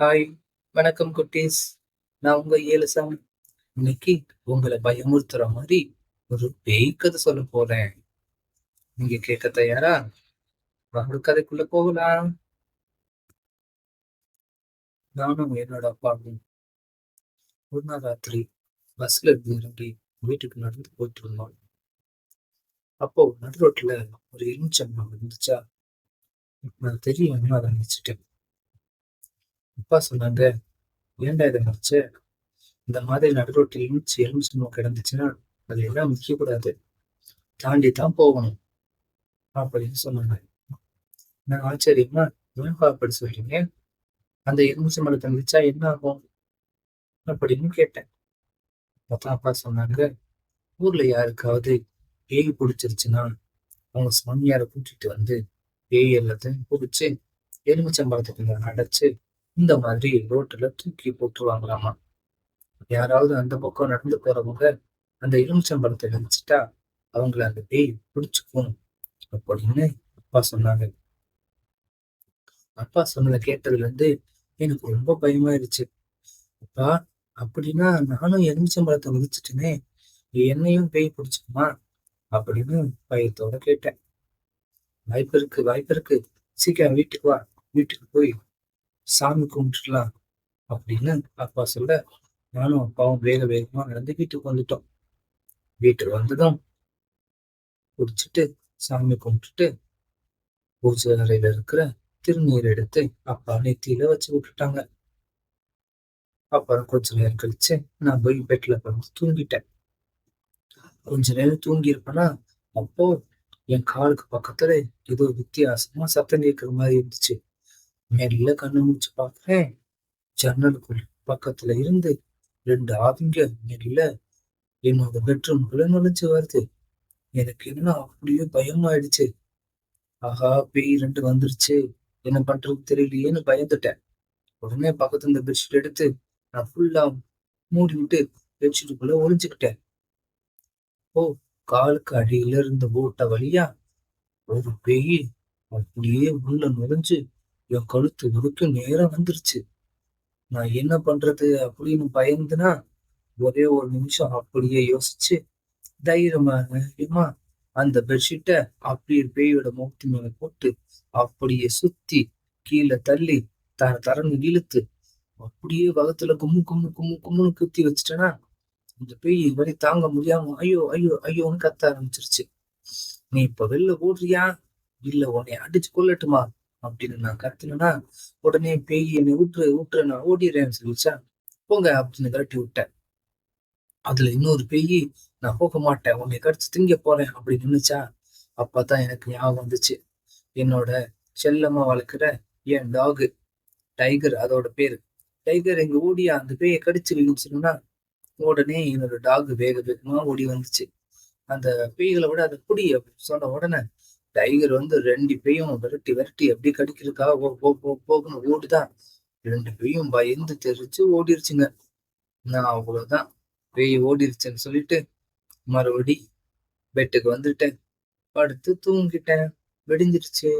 Hi வணக்கம் குட்டீஸ். நான் உங்க ஏழுசாமி இன்னைக்கு உங்களை பயமுறுத்துற மாதிரி ஒரு பேய் கதை சொல்ல போறேன். நீங்க கேட்க தயாரா? வாங்க கதைக்குள்ள போகலாம். நானும் என்னோட அப்பாவும் ஒரு நாள் ராத்திரி பஸ்ல இருந்து இறங்கி வீட்டுக்கு நடந்து போயிட்டு இருந்தோம் அப்போ நடு ரோட்ல ஒரு எலுமிச்சம்மா இருந்துச்சா? நான் தெரியும் அதை நினைச்சிட்டேன். அப்பா சொன்னாங்க ஏன்டா இதை மறைச்ச? இந்த மாதிரி நடுரோட்டில் எலுமிச்சு எலுமிச்சம்பழம் கிடந்துச்சுன்னா அது எல்லாம் முக்கியக்கூடாது தாண்டி தான் போகணும். அப்படின்னு சொன்னாங்க. நான் ஆச்சரியமா ஏன்பா அப்படி சொல்றீங்க? அந்த மரத்தை மிதிச்சா என்ன ஆகும்? அப்படின்னு கேட்டேன். அப்பா அப்பா சொன்னாங்க ஊர்ல யாருக்காவது பேய் பிடிச்சிருச்சுன்னா அவங்க சாமியாரை கூட்டிட்டு வந்து பேய் எல்லாத்தையும் பிடிச்சி எலுமிச்சம்பழத்துக்குள்ள அடைச்சு இந்த மாதிரி ரோட்டில் தூக்கி போட்டுருவாங்களாமா யாராவது அந்த பக்கம் நடந்து போறவங்க அந்த எலுமிச்சம்பழத்தை நினைச்சிட்டா அவங்கள அந்த பேய் பிடிச்சுக்கும் அப்படின்னு அப்பா சொன்னாங்க. அப்பா சொன்னதை கேட்டதுல இருந்து எனக்கு ரொம்ப பயமாயிருச்சு. அப்பா அப்படின்னா நானும் எலுமிச்சம்பழத்தை முடிச்சிட்டேனே என்னையும் பேய் பிடிச்சிக்குமா? அப்படின்னு பயத்தோட கேட்டேன். வாய்ப்பு இருக்கு வாய்ப்பு இருக்கு. சீக்கிரம் வீட்டுக்கு வா. வீட்டுக்கு போய் சாமி கும்பிட்டுலாம் அப்படின்னு அப்பா சொல்ல நானும் அப்பாவும் வேக வேகமா நடந்து வீட்டுக்கு வந்துட்டோம். வீட்டுக்கு வந்துதான் குடிச்சிட்டு சாமி கும்பிட்டுட்டு பூஜை அறையில இருக்கிற திருநீர் எடுத்து அப்பா நெத்தியில வச்சு விட்டுட்டாங்க. அப்புறம் கொஞ்ச நேரம் கழிச்சு நான் போய் பெட்ல வந்து தூங்கிட்டேன். கொஞ்ச நேரம் தூங்கி இருப்பேன்னா அப்போ என் காலுக்கு பக்கத்துல ஏதோ வித்தியாசமா சத்தம் கேட்கிற மாதிரி இருந்துச்சு. மெல்ல கண்ணு முடிச்சு பார்க்கிறேன் ஜன்னலுக்குள் பக்கத்துல இருந்து ரெண்டு ஆவிங்க மெல்ல என்னோட பெட்ரூம்குள்ள நுழைஞ்சு வருது. எனக்கு என்ன அப்படியே பயமாயிடுச்சு. ஆஹா பேய் ரெண்டு வந்துருச்சு. என்ன பண்றது தெரியலையேன்னு பயந்துட்டேன். உடனே பக்கத்துல இந்த பெட்ஷீட் எடுத்து நான் ஃபுல்லா மூடி விட்டு பெட்ஷீட்டுக்குள்ள ஒளிஞ்சுக்கிட்டேன். ஓ காலுக்கு அடியில இருந்த ஓட்ட வழியா ஒரு பேய் அப்படியே உள்ள நுழைஞ்சு என் கழுத்து வரைக்கும் நேரம் வந்துருச்சு. நான் என்ன பண்றது அப்படின்னு பயந்துனா ஒரே ஒரு நிமிஷம் அப்படியே யோசிச்சு தைரியமா அந்த பெட்ஷீட்டை அப்படியே பேயோட முகத்து மேல போட்டு அப்படியே சுத்தி கீழே தள்ளி தர தரன்னு இழுத்து அப்படியே வகத்துல கும்மு கும்மு கும்மு கும்முன்னு குத்தி வச்சுட்டேன்னா இந்த பேய் வரை தாங்க முடியாம ஐயோ ஐயோ ஐயோன்னு கத்த ஆரம்பிச்சிருச்சு. நீ இப்ப வெளில ஓடுறியா? இல்ல உன்னை அடிச்சு கொள்ளட்டுமா அப்படின்னு நான் கத்துனேன்னா உடனே பேய் என்னை விட்டுரு விட்டுரு நான் ஓடிடுறேன்னு சொல்லிச்சா போங்க அப்படின்னு கரட்டி விட்டேன். அதுல இன்னொரு பேய் நான் போக மாட்டேன் உன்னை கடிச்சு திங்க போறேன் அப்படின்னு நினைச்சா அப்பதான் எனக்கு ஞாபகம் வந்துச்சு. என்னோட செல்லமா வளர்க்குற என் டாகு டைகர் அதோட பேரு. டைகர் எங்க ஓடியா அந்த பேயை கடிச்சு சொன்னா உடனே என்னோட டாக் வேக வேகமா ஓடி வந்துச்சு. அந்த பேய்களை விட அதை புடி அப்படின்னு சொன்ன உடனே டைகர் வந்து ரெண்டு பேயும் விரட்டி விரட்டி எப்படி கடிக்கிறதுக்காக போ போ போகணும் ஓடுதான். ரெண்டு பேயும் பயந்து தெரிச்சு ஓடிருச்சுங்க. நான் அவ்வளவுதான். பேய் ஓடிருச்சுன்னு சொல்லிட்டு மறுபடி பெட்டுக்கு வந்துட்டேன். படுத்து தூங்கிட்டேன். வெடிஞ்சிருச்சு.